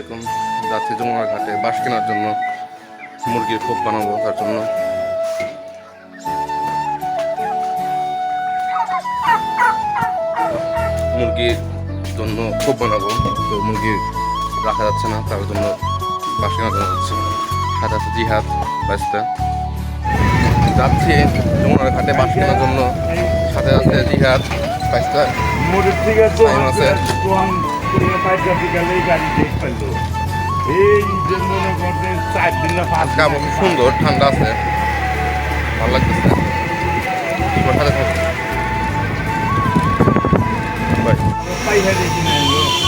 এরকম যাচ্ছি যমুনা ঘাটে বাঁশ কেনার জন্য মুরগির খোপ বানাবো তার জন্য। মুরগির জন্য খোপ বানাবো তো মুরগি রাখা যাচ্ছে না তার জন্য বাঁশ কেনার জন্য যাচ্ছি। হাত আছে জিহাদ বাইসটা যাচ্ছি যমুনার ঘাটে বাঁশ কেনার জন্য। সাথে আছে জিহাদ বাইসটা আছে। বিকালে গাড়ি এই যে মনে করতে চার দিন না পাঁচ আজকে সুন্দর ঠান্ডা আছে। ভালো লাগতেছে।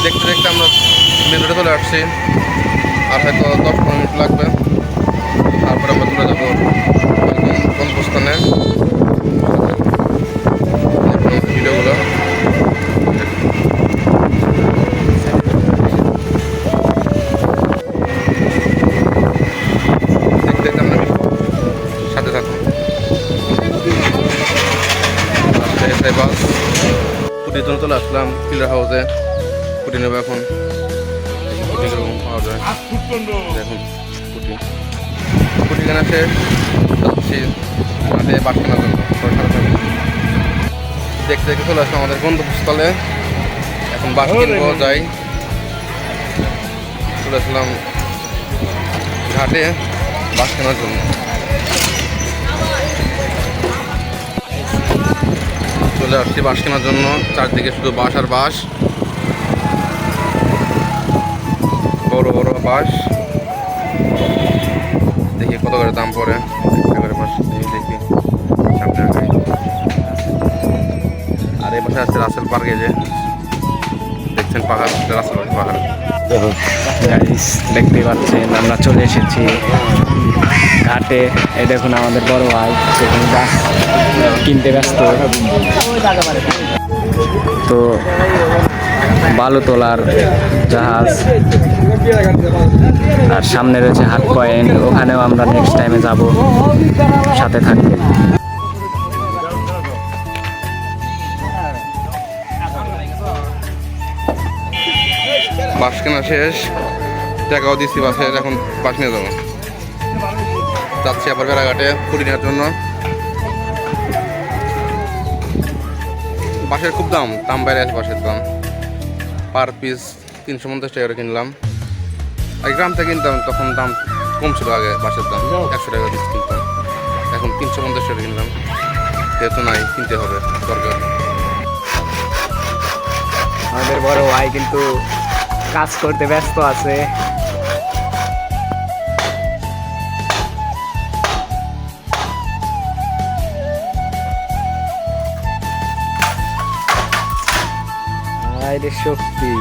দেখতে দেখতে আমরা মেন রোডে চলে আসছি। আর হয়তো দশ পনেরো মিনিট লাগবে। বাস ফুটির জন্য চলে আসলাম কিলার হাউসে ফুটি নেব এখন। ফুটি কীরকম পাওয়া যায়। দেখুন ফুটি কেনা শেষ। যাচ্ছি মাঠে বাস কেনার জন্য। দেখতে দেখতে চলে আসলাম আমাদের গন্তব্যস্থলে এখন বাস কিনবো যাই। চলে আসলাম ঘাটে বাস কেনার জন্য। চলে আসছি বাস কেনার জন্য। চারদিকে শুধু বাস আর বাস। বড় বড় বাস। দেখি কত করে দাম পড়ে। বাস দেখি। আর এই পাশে আছে রাসেল পার্কে যে। দেখছেন পাহাড় পাহাড়। দেখতে পাচ্ছেন, আমরা চলে এসেছি ঘাটে। এই দেখুন আমাদের বড় ভাই সেখানে গাছ কিনতে ব্যস্ত। তো বালু তোলার জাহাজ। আর সামনে রয়েছে হাট পয়েন্ট, ওখানেও আমরা নেক্সট টাইমে যাব, সাথে থাকবে। বাস কেনা শেষ। টাকাও দিচ্ছি বাসে এখন বাস নিয়ে যাব। যাচ্ছি আবার বেড়াঘাটে ফুটি নেওয়ার জন্য। বাসের খুব দাম দাম বাইরে আছে বাসের দাম। পার পিস তিনশো পঞ্চাশ টাকা কিনলাম। আর গ্রাম থেকে কিনতাম, তখন দাম কম ছিল আগে বাসের দাম। একশো টাকা পিস কিনতাম। এখন তিনশো পঞ্চাশ টাকা কিনলাম। যেহেতু নাই, কিনতে হবে, দরকার। আমাদের বড় ভাই কিন্তু কাজ করতে ব্যস্ত আছে। শক্তি।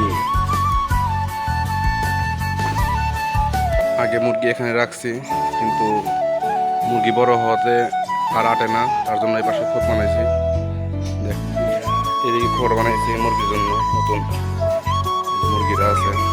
আগে মুরগি এখানে রাখছি, কিন্তু মুরগি বড় হওয়াতে আর আটে না, তার জন্য এই পাশে খোপ বানাইছি। এদিকে খড় বানাইছি মুরগির জন্য, নতুন। এই যে মুরগিরা আছে